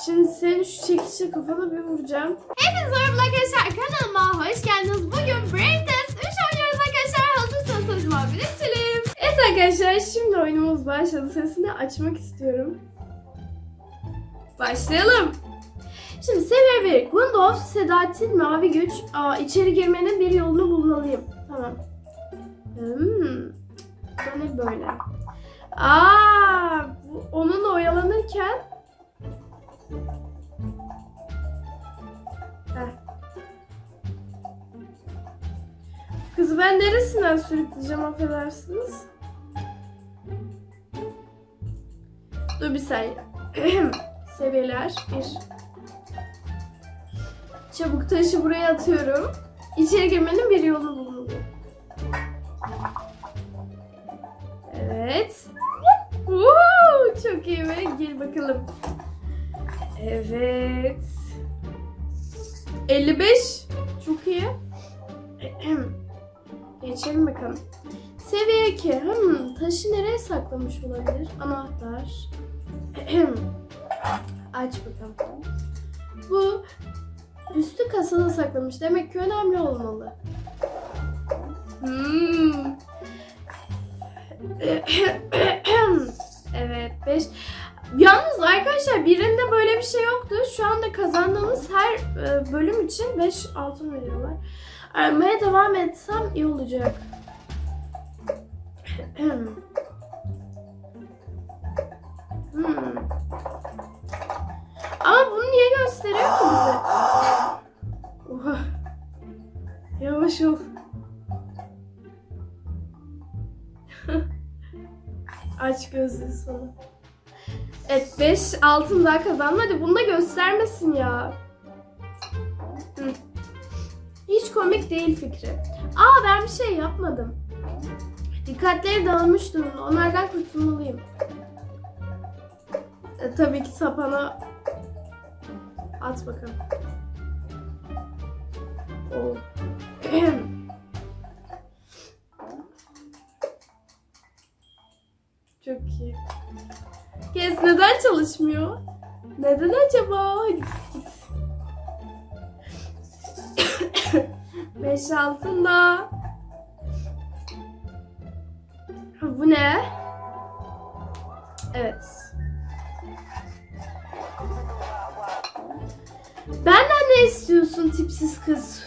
Şimdi senin şu çekiçle kafana bir vuracağım. Hepinize merhaba arkadaşlar kanalıma hoş geldiniz. Bugün Brain Test 3 oynuyoruz arkadaşlar. Hazırsanız muhabbet edelim. Evet arkadaşlar şimdi oyunumuz başladı. Sesini açmak istiyorum. Başlayalım. Şimdi seviye 1. Gundolf, Sedat'in mavi güç. Aa, içeri girmenin bir yolunu bulmalıyım. Tamam. Hmm. Bu ne böyle? Aa, bu, onunla oyalanırken ben neresinden sürükleyeceğim affedersiniz? Dur bir saniye. Seviyeler 1. Çabuk taşı buraya atıyorum. İçeri girmenin bir yolu bulundu. Evet. Woo, çok iyi be. Gir bakalım. Evet. 55. Çok iyi. Geçelim bakalım. Seviye 2. Hmm, taşı nereye saklamış olabilir? Anahtar. Aç bakalım. Bu üstü kasada saklamış. Demek ki önemli olmalı. Hmm. evet 5. Yalnız arkadaşlar birinde böyle bir şey yoktu. Şu anda kazandığımız her e, bölüm için 5 altın veriyorlar. Aramaya devam etsem iyi olacak. Hmm. Ama bunu niye gösteriyor ki bize? Oha. Yavaş ol. Aç gözlüğü sonra. Evet 5 altın daha kazandım. Hadi bunu da göstermesin ya. Hiç komik değil fikri. Aa ben bir şey yapmadım. Dikkatleri dağılmış durumda. Onlardan kurtulmalıyım. E, tabii ki sapana at bakalım. Oh. Çok iyi. Kez neden çalışmıyor? Neden acaba? Git git. Beş altında. Bu ne? Evet. Benden ne istiyorsun tipsiz kız?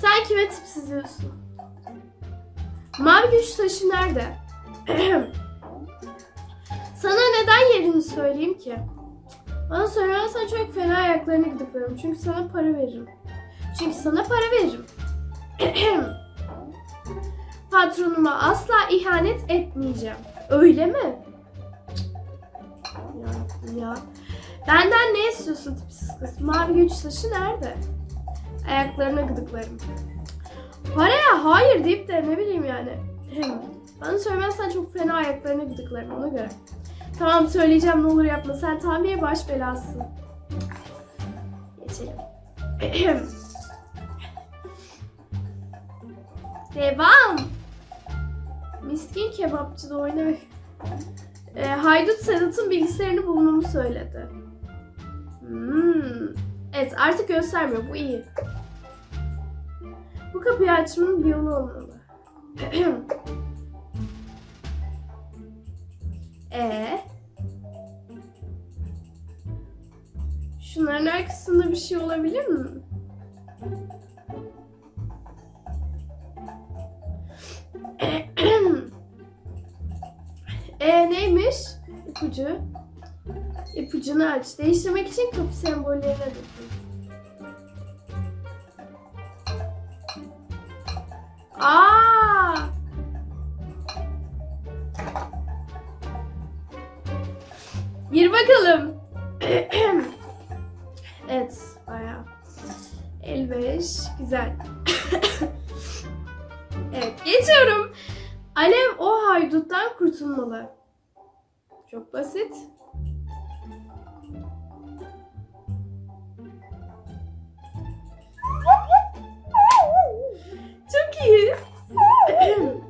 Sen kime tipsiz diyorsun? Mavi güç taşı nerede? Sana neden yerini söyleyeyim ki? Bana söylemezsen çok fena ayaklarını gıdıklarım. Çünkü sana para veririm. Çünkü sana para veririm. Patronuma asla ihanet etmeyeceğim. Öyle mi? Ya, ya. Benden ne istiyorsun tipsiz kız? Mavi güç taşı nerede? Ayaklarına gıdıklarım. Paraya hayır deyip de ne bileyim yani. Bana söylemezsen çok fena ayaklarına gıdıklarım ona göre. Tamam söyleyeceğim ne olur yapma. Sen tam bir baş belasın. Geçelim. Devam. Miskin kebapçıda oynamak. E, Haydut Sedat'ın bilgisayarını bulmamı söyledi. Hmm. Evet artık göstermiyor. Bu iyi. Bu kapıyı açmanın bir yolu olmalı. E Şunların arkasında bir şey olabilir mi? İpucu. İpucunu aç. Değiştirmek için kapı sembollerine dokun. Aa! Gir bakalım. evet, bayağı. 55, güzel. evet, geçiyorum. Alev o hayduttan kurtulmalı. Çok basit. Çok iyi.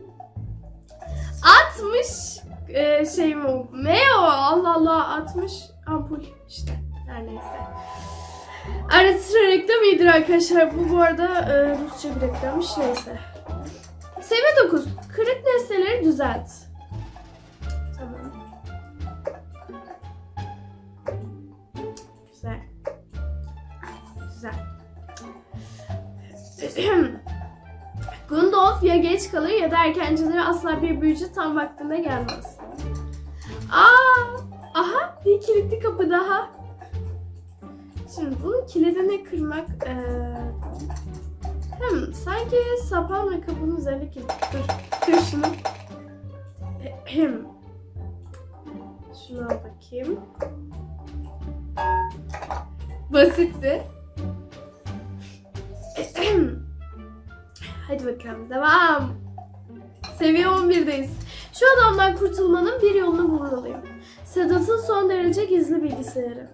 60 e, şey mi? Ne? Allah Allah 60 ampul işte. Her neyse. Ara sıra reklam iyidir arkadaşlar. Bu bu arada e, Rusça bir reklammış. Neyse. Seviye 9. Kırık nesneleri düzelt. Güzel. Gundolf ya geç kalır ya da erkencileri asla bir büyücü tam vaktinde gelmez. Aa, aha bir kilitli kapı daha. Şimdi bunun kilidini kırmak eee hem sanki sapan ve kapının üzerine kilit. Dur, dur şunu. Ahem. Şunu al bakayım. Basitti. Hadi bakalım devam. Seviye 11'deyiz. Şu adamdan kurtulmanın bir yolunu bulmalıyım. Sedat'ın son derece gizli bilgisayarı.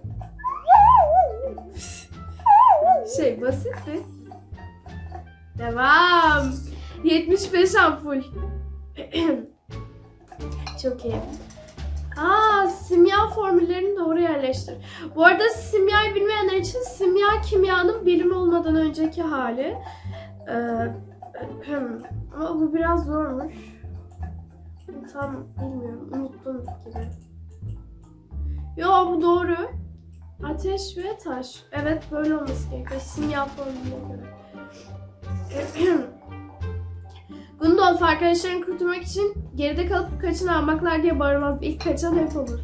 Şey basitti. Devam. 75 ampul. Çok iyi. Aa, simya formüllerini doğru yerleştir. Bu arada simyayı bilmeyenler için simya kimyanın bilim olmadan önceki hali. Ee, ama bu biraz zormuş. Tam bilmiyorum. Unuttum gibi. Yo bu doğru. Ateş ve taş. Evet böyle olması gerekiyor. Simya formülüne göre. Gundolf arkadaşlarını kurtarmak için geride kalıp kaçın almaklar diye bağırmaz. İlk kaçan hep olur.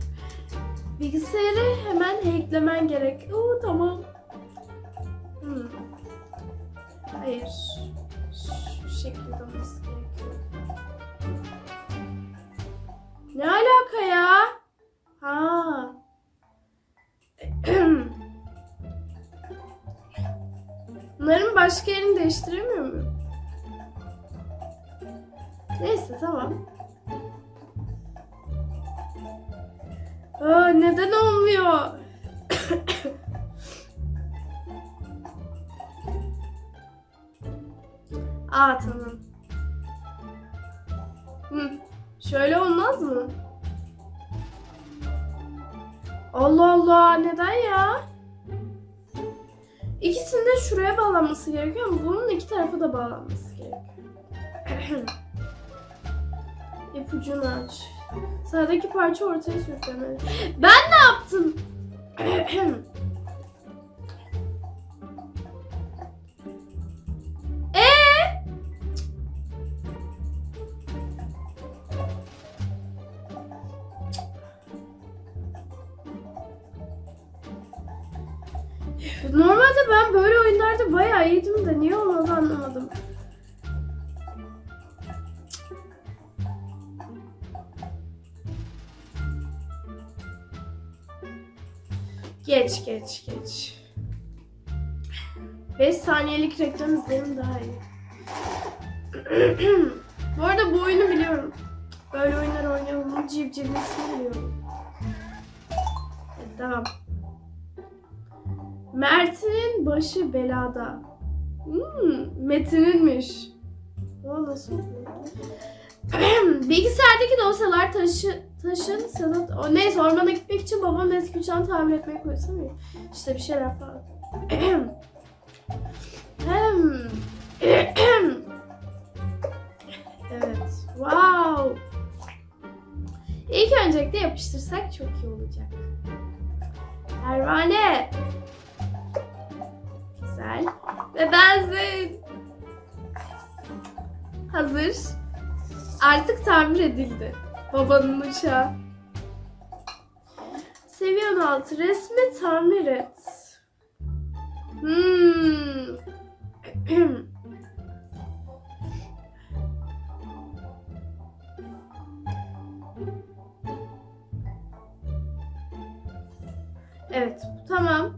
Bilgisayarı hemen hacklemen gerek. Oo tamam. Hmm. Hayır. Şekilde olması gerekiyor. Ne alaka ya? Ha. Bunların başka yerini değiştiremiyor muyum? Neyse tamam. Aa, neden olmuyor? Aa tamam. Hı. Şöyle olmaz mı? Allah Allah neden ya? İkisinin de şuraya bağlanması gerekiyor ama bunun iki tarafa da bağlanması gerekiyor. İpucunu aç. Sağdaki parça ortaya sürüklemeli. Ben ne yaptım? Geç geç geç. 5 saniyelik reklam izlerim daha iyi. bu arada bu oyunu biliyorum. Böyle oyunlar oynayalım. Civcivlisini biliyorum. Evet, tamam. Mert'in başı belada. Hmm, Metin'inmiş. O nasıl? Bilgisayardaki dosyalar taşı, taşın sanat... O, neyse ormana gitmek için babam eski uçağını tamir etmeye koysam ya. İşte bir şeyler falan. Evet. Wow. İlk öncelikle yapıştırsak çok iyi olacak. Pervane. Güzel. Ve benzin. Hazır. Artık tamir edildi. Babanın uçağı. Seviye 16. Resmi tamir et. Hmm. evet, tamam.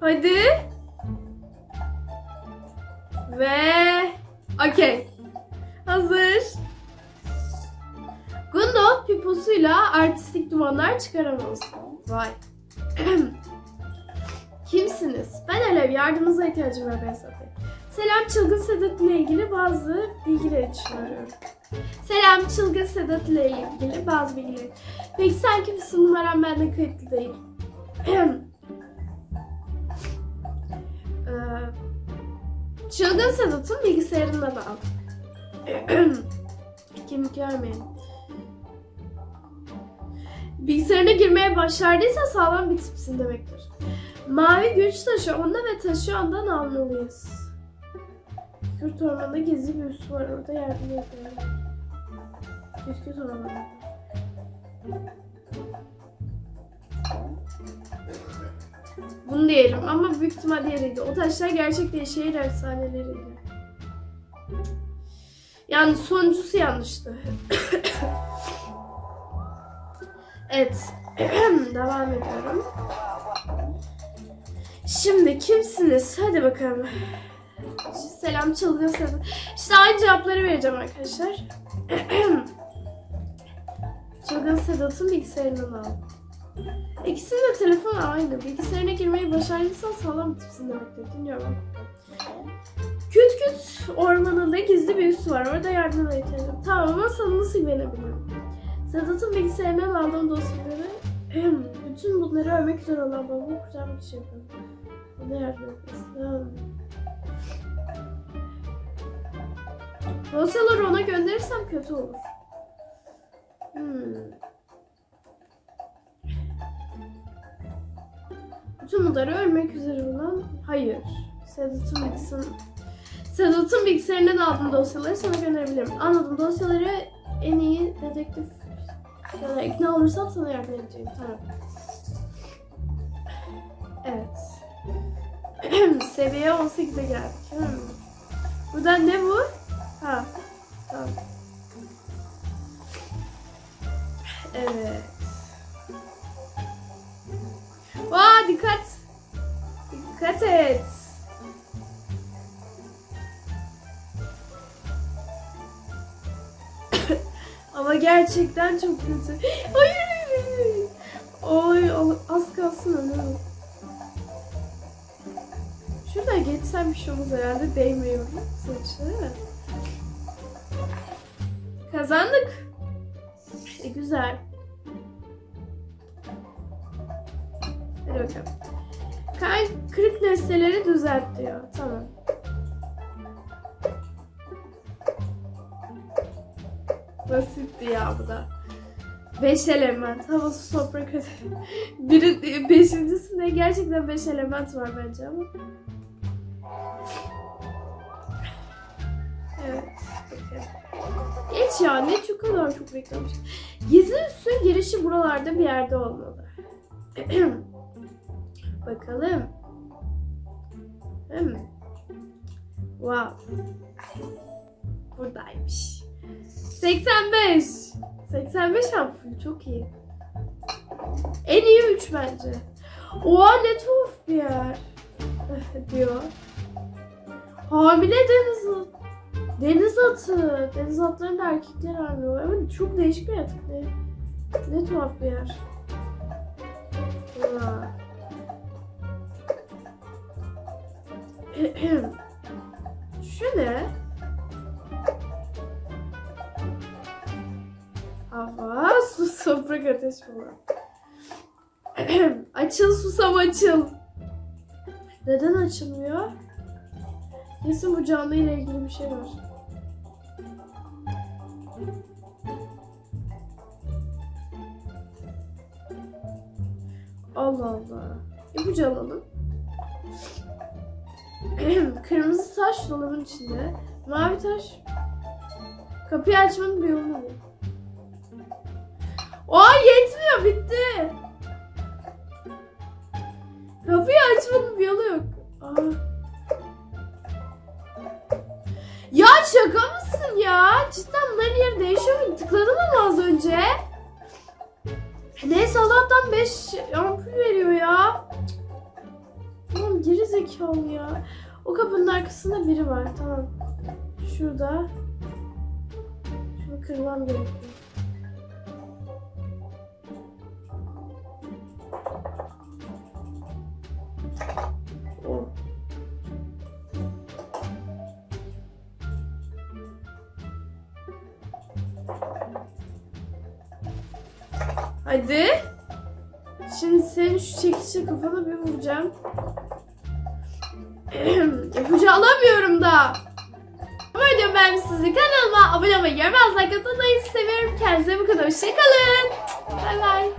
Hadi. Ve okey. Hazır. Gundolf piposuyla artistik dumanlar çıkaramaz. Vay. Kimsiniz? Ben Alev. Yardımınıza ihtiyacım var Behzat Bey. Selam Çılgın Sedat ile ilgili bazı bilgiler için arıyorum. Selam Çılgın Sedat ile ilgili bazı bilgiler. Peki sen kimsin? Numaram bende kayıtlı değil. Çılgın Sedat'ın bilgisayarında da al. Kim görmeyin. Bilgisayarına girmeye başardıysa sağlam bir tipsin demektir. Mavi güç taşı onda ve taşı ondan almalıyız. Kürt ormanında gizli bir üs var orada yardım ediyorum. Kürt kürt diyelim ama büyük ihtimal diğeriydi. O taşlar gerçek değil, şehir efsaneleriydi. Yani sonuncusu yanlıştı. evet. Devam ediyorum. Şimdi kimsiniz? Hadi bakalım. Selam çalıyor selam. İşte aynı cevapları vereceğim arkadaşlar. Çılgın Sedat'ın bilgisayarından al. İkisinin de telefonu aynı. Bilgisayarına girmeyi başardıysan sağlam bir tipsin demektir. Dinliyorum. Küt küt ormanında gizli bir üs var. Orada yardım edeceğim. Tamam ama sana nasıl güvenebilirim? Sedat'ın bilgisayarından aldığım dosyaları bütün bunları övmek üzere olan babamı kurtarmak için yapıyorum. Bana yardım etmesin. Dosyaları ona gönderirsem kötü olur. Hmm. Bütün bunları ölmek üzere olan hayır. Sedat'ın bilgisayarın Sedat'ın bilgisayarından aldığım dosyaları sana gönderebilirim. Anladım. Dosyaları en iyi dedektif ya da ikna olursam sana yardım edeceğim. Tamam. Evet. Seviye 18'e geldik. Hmm. Burada ne bu? Ha. Tamam. Evet. Gerçekten çok kötü. Hayır. Oy al- az kalsın ölüyorum. Şuradan geçsem bir şey olmaz herhalde değmiyor. Sonuçta değil mi? Kazandık. E, güzel. Hadi bakalım. Kay kırık nesneleri düzelt diyor. Tamam. Basitti ya bu da. Beş element. Hava, su, toprak, ateş. Biri, beşincisinde gerçekten beş element var bence ama. Evet. bakın. Geç ya ne çok kadar çok beklemiş. Gizli üssün girişi buralarda bir yerde olmalı. Bakalım. Hmm. Wow. Buradaymış. 85. 85 ampul çok iyi. En iyi 3 bence. Oha ne tuhaf bir yer. diyor. Hamile deniz atı. Deniz atı. Deniz atlarında erkekler armıyor. Ama çok değişik bir yaratık. Ne, ne tuhaf bir yer. Şu ne? Hava, su, toprak, ateş falan. açıl susam açıl. Neden açılmıyor? Kesin bu canlı ile ilgili bir şey var. Allah Allah. İpucu alalım. Kırmızı taş dolabın içinde. Mavi taş. Kapıyı açmanın bir yolu mu? Aa yetmiyor bitti. Kapıyı açmanın bir yolu yok. Aa. Ya şaka mısın ya? Cidden bunların yeri değişiyor mu? Tıkladım ama az önce. Neyse Allah'tan 5 ampul veriyor ya. Tamam geri zekalı ya. O kapının arkasında biri var tamam. Şurada. Şunu kırmam gerekiyor. Hadi. Şimdi senin şu çekiçle kafana bir vuracağım. Yapıcı alamıyorum da. Bu videomu beğenmişsiniz. Kanalıma abone olmayı, yorum yazmayı, like atmayı seviyorum. Kendinize bu kadar. Hoşçakalın. Bay bay.